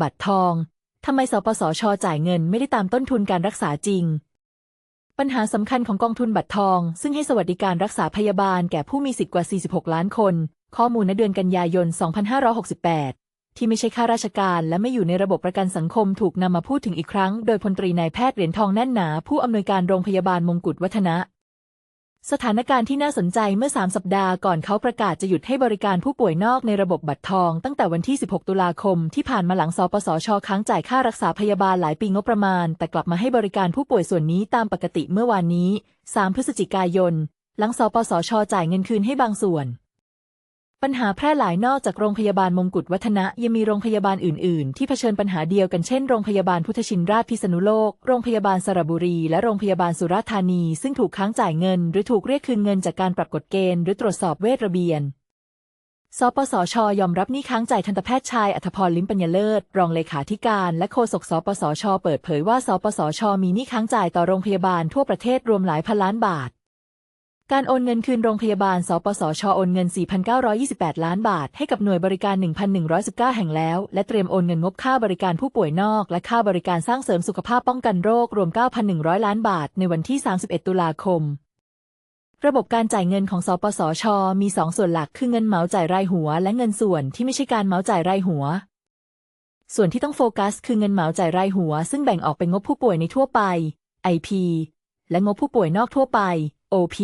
บัตรทองทำไมสปสช จ่ายเงินไม่ได้ตามต้นทุนการรักษาจริง ปัญหาสำคัญของกองทุนบัตรทอง ซึ่งให้สวัสดิการรักษาพยาบาลแก่ผู้มีสิทธิ์กว่า 46 ล้านคน ข้อมูลณเดือนกันยายน 2568ที่ไม่ใช่ข้าราชการและไม่อยู่ในระบบประกันสังคมถูกนำมาพูดถึงอีกครั้ง โดยพลตรีนายแพทย์เหรียญทองแน่นหนา ผู้อำนวยการโรงพยาบาลมงกุฎวัฒนะ สถานการณ์ที่น่าสนใจเมื่อ 3 สัปดาห์ก่อนเขาประกาศจะหยุดให้บริการผู้ป่วยนอกในระบบบัตรทอง ตั้งแต่วันที่ 16 ตุลาคมที่ผ่านมาหลังสปสช ค้างจ่ายค่ารักษาพยาบาลหลายปีงบประมาณ แต่กลับมาให้บริการผู้ป่วยส่วนนี้ตามปกติเมื่อวานนี้ 3 พฤศจิกายน หลังสปสช จ่ายเงินคืนให้บางส่วน ปัญหาแพร่หลายนอกจากโรงพยาบาลมงกุฎวัฒนะยังมีโรงพยาบาลอื่น ๆ ที่เผชิญปัญหาเดียวกันเช่นโรงพยาบาลพุทธชินราชพิษณุโลก โรงพยาบาลสระบุรี และโรงพยาบาลสุราษฎร์ธานี ซึ่งถูกค้างจ่ายเงิน หรือถูกเรียกคืนเงินจากการปรับกฎเกณฑ์หรือตรวจสอบเวทระเบียนสปสช ยอมรับหนี้ค้างจ่ายทันตแพทย์ชายอัธพรลิ้มปัญญาเลิศ รองเลขาธิการและโฆษกสปสช เปิดเผยว่า สปสช มีหนี้ค้างจ่ายต่อโรงพยาบาลทั่วประเทศรวมหลายพันล้านบาท การโอนเงินคืนโรงพยาบาล สปสช โอนเงิน 4,928 ล้านบาท ให้กับหน่วยบริการ 1,119 แห่งแล้ว และเตรียมโอนเงินงบค่าบริการผู้ป่วยนอก และค่าบริการสร้างเสริมสุขภาพป้องกันโรค รวม 9,100 ล้านบาท ในวันที่ 31 ตุลาคม ระบบการจ่ายเงินของ สปสช มีสองส่วนหลัก คือเงินเหมาจ่ายรายหัว และเงินส่วนที่ไม่ใช่การเหมาจ่ายรายหัวส่วนที่ต้องโฟกัส คือเงินเหมาจ่ายรายหัว ซึ่งแบ่งออกเป็นงบผู้ป่วยในทั่วไป IP และงบผู้ป่วยนอกทั่วไป OP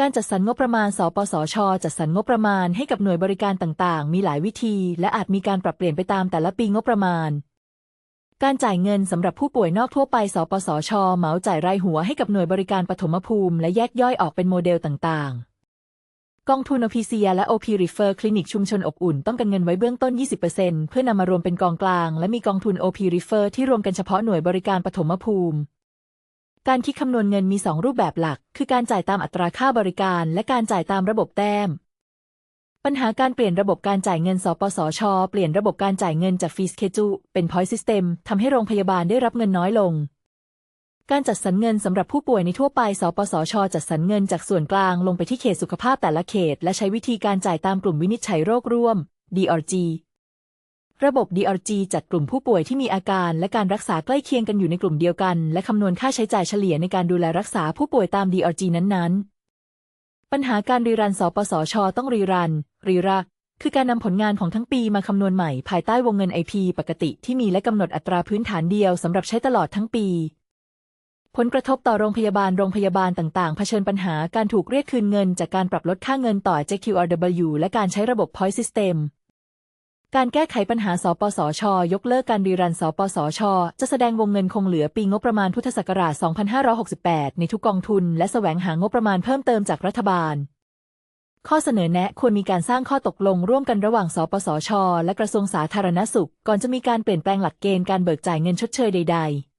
การจัดสรรงบประมาณ สปสช จัดสรรงบประมาณให้กับหน่วยบริการต่างๆ มีหลายวิธี และอาจมีการปรับเปลี่ยนไปตามแต่ละปีงบประมาณ การจ่ายเงินสำหรับผู้ป่วยนอกทั่วไป สปสช เหมาจ่ายรายหัวให้กับหน่วยบริการปฐมภูมิ และแยกย่อยออกเป็นโมเดลต่างๆ กองทุน OPC และ OP Refer คลินิกชุมชนอบอุ่น ต้องการเงินไว้เบื้องต้น 20%เพื่อนำมารวมเป็นกองกลาง และมีกองทุน OP Refer ที่รวมกันเฉพาะหน่วยบริการปฐมภูมิ การคิดคำนวณเงินมี 2 รูปแบบหลัก คือการจ่ายตามอัตราค่าบริการ และการจ่ายตามระบบแต้ม ปัญหาการเปลี่ยนระบบการจ่ายเงิน สปสช เปลี่ยนระบบการจ่ายเงินจากฟ e สเคจูเป็น point system ทำให้โรงพยาบาลได้รับเงินน้อยลง การจัดสรรเงินสำหรับผู้ป่วยในทั่วไป สปสช จัดสรรเงินจากส่วนกลางลงไปที่เขตสุขภาพแต่ละเขต และใช้วิธีการจ่ายตามกลุ่มวินิจฉัยโรคร่วม DRG ระบบ DRG จัดกลุ่มผู้ป่วยที่มีอาการและการรักษาใกล้เคียงกันอยู่ในกลุ่มเดียวกัน และคำนวณค่าใช้จ่ายเฉลี่ยในการดูแลรักษาผู้ป่วยตาม DRG นั้นๆ ปัญหาการรีรันสปสช ต้องรีรัน รีรักคือการนำผลงานของทั้งปีมาคำนวณใหม่ภายใต้วงเงิน IP ปกติที่มีและกำหนดอัตราพื้นฐานเดียวสำหรับใช้ตลอดทั้งปี ผลกระทบต่อโรงพยาบาลโรงพยาบาลต่างๆ เผชิญปัญหาการถูกเรียกคืนเงิน จากการปรับลดค่าเงินต่อ JQRW และการใช้ระบบ Point System การแก้ไขปัญหา สปสช ยกเลิกการรีรัน สปสช จะแสดงวงเงินคงเหลือปีงบประมาณพุทธศักราช 2568 ในทุกกองทุน และแสวงหางบประมาณเพิ่มเติมจากรัฐบาล ข้อเสนอแนะควรมีการสร้างข้อตกลงร่วมกันระหว่าง สปสช และกระทรวงสาธารณสุข ก่อนจะมีการเปลี่ยนแปลงหลักเกณฑ์การเบิกจ่ายเงินชดเชยใด ๆ